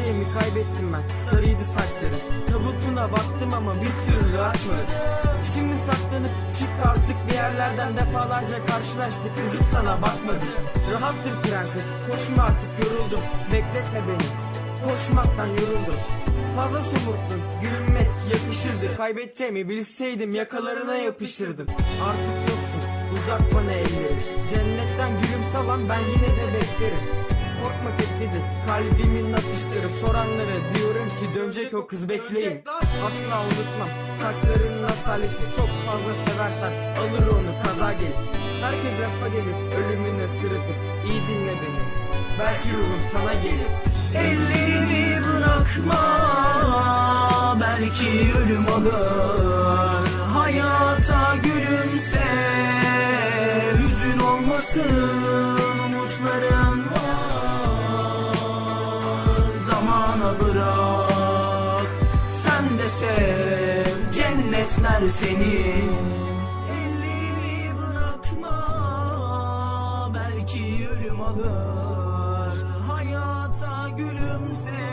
şeyimi kaybettim ben. Sarıydı saçları. Tabutuna baktım ama bir türlü açmadı. Şimdi saklanıp çık artık bir yerlerden defalarca karşılaştık. Kızım sana bakmadı Rahattır prenses. Koşma artık yoruldum. Bekletme beni. Koşmaktan yoruldum. Fazla somurttun gülünmek yakışırdı. Kaybedeceğimi bilseydim yakalarına yapışırdım. Artık yoksun. Uzak bana elleri. Cennetten gülüm salan ben yine de beklerim Korkma teklidi kalbimin atışları Soranlara diyorum ki dönecek o kız bekleyin. Asla unutmam saçlarının asaleti Çok fazla seversen alır onu kaza gelir. Herkes lafa gelir ölümüne sırıtır İyi dinle beni. Belki ruhum sana gelir. Ellerimi bırakma Belki ölüm alır. Hayata gülümse Hüzün olmasın sev Cennetler senin Ellerimi bırakma Belki ölüm alır. Hayata gülümse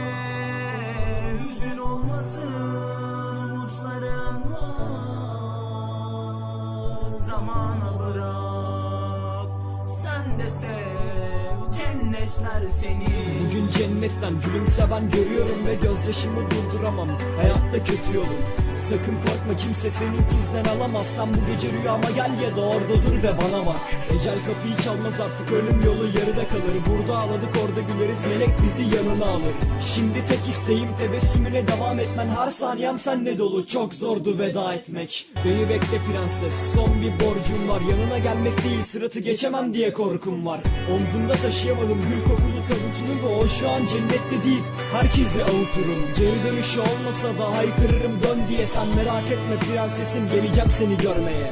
Hüzün olmasın Umutların var. Zamana bırak Sen de sev Cennetler senin Bugün cennetten gülümse ben görüyorum ve gözyaşımı durduramam. Hayatta kötü yolum Sakın korkma kimse seni bizden alamaz. Sen bu gece rüyama gel ya da orada dur ve bana bak. Ecel kapıyı çalmaz artık ölüm yolu yarıda kalır. Burada ağladık orada güleriz melek bizi yanına alır. Şimdi tek isteğim tebessümüne devam etmen. Her saniyem senle dolu çok zordu veda etmek. Beni bekle prenses son bir borcum var. Yanına gelmek değil sıratı geçemem diye korkum var. Omzumda taşıyamadım gül kokulu tabutunu ve o şu an cennette deyip herkesi avuturum. Geri dönüşü olmasa da haykırırım dön diye sen merak etme prensesim geleceğim seni görmeye.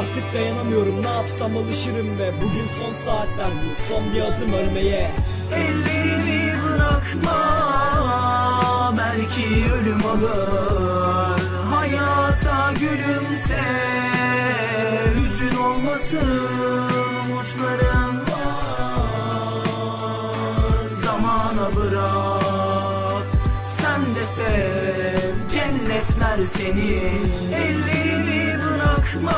Artık dayanamıyorum ne yapsam alışırım ve bugün son saatler bu son bir adım ölmeye. Ellerimi bırakma Belki ölüm alır. Hayata gülümse Hüzün olmasın Umutların var. Zamana bırak Sen de sev Cennetler senin Ellerimi bırakma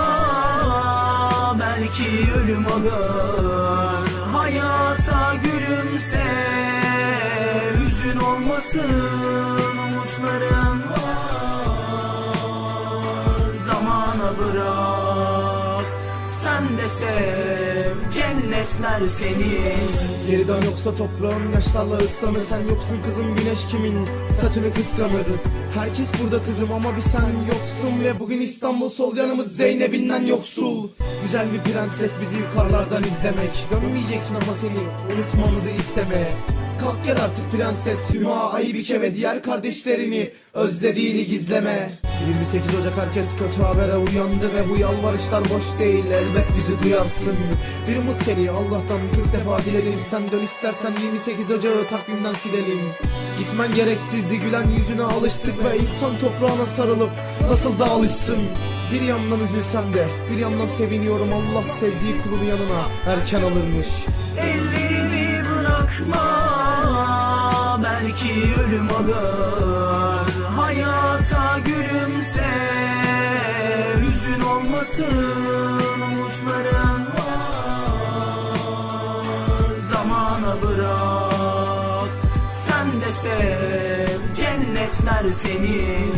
Belki ölüm alır. Hayata gülümse Hüzün olmasın Umutların var Sen de sev Cennetler senin Geri dön yoksa toprağın yaşlarla ıslanır. Sen yoksun kızım güneş kimin? Saçını kıskanır. Herkes burada kızım ama bir sen yoksun. Ve bugün İstanbul sol yanımız Zeynep'inden yoksul. Güzel bir prenses bizi yukarılardan izlemek. Dönmeyeceksin ama seni unutmamızı istemeye Kalk gel artık prenses. Hüma, Aybike ve diğer kardeşlerini. Özlediğini gizleme. 28 Ocak herkes kötü habere uyandı ve bu yalvarışlar boş değil. Elbet bizi duyarsın. Bir umut seni. Allah'tan 40 defa diledim. Sen dön istersen 28 Ocağı takvimden silelim. Gitmen gereksizdi. Gülen yüzüne alıştık ve insan toprağına sarılıp nasıl da alışsın? Bir yandan üzülsem de bir yandan seviniyorum. Allah sevdiği kulunu yanına erken alırmış. Ellerimi bırakma Belki ölüm alır Hayata gülümse Hüzün olmasın Umutların var. Zamana bırak Sen de sev Cennetler senin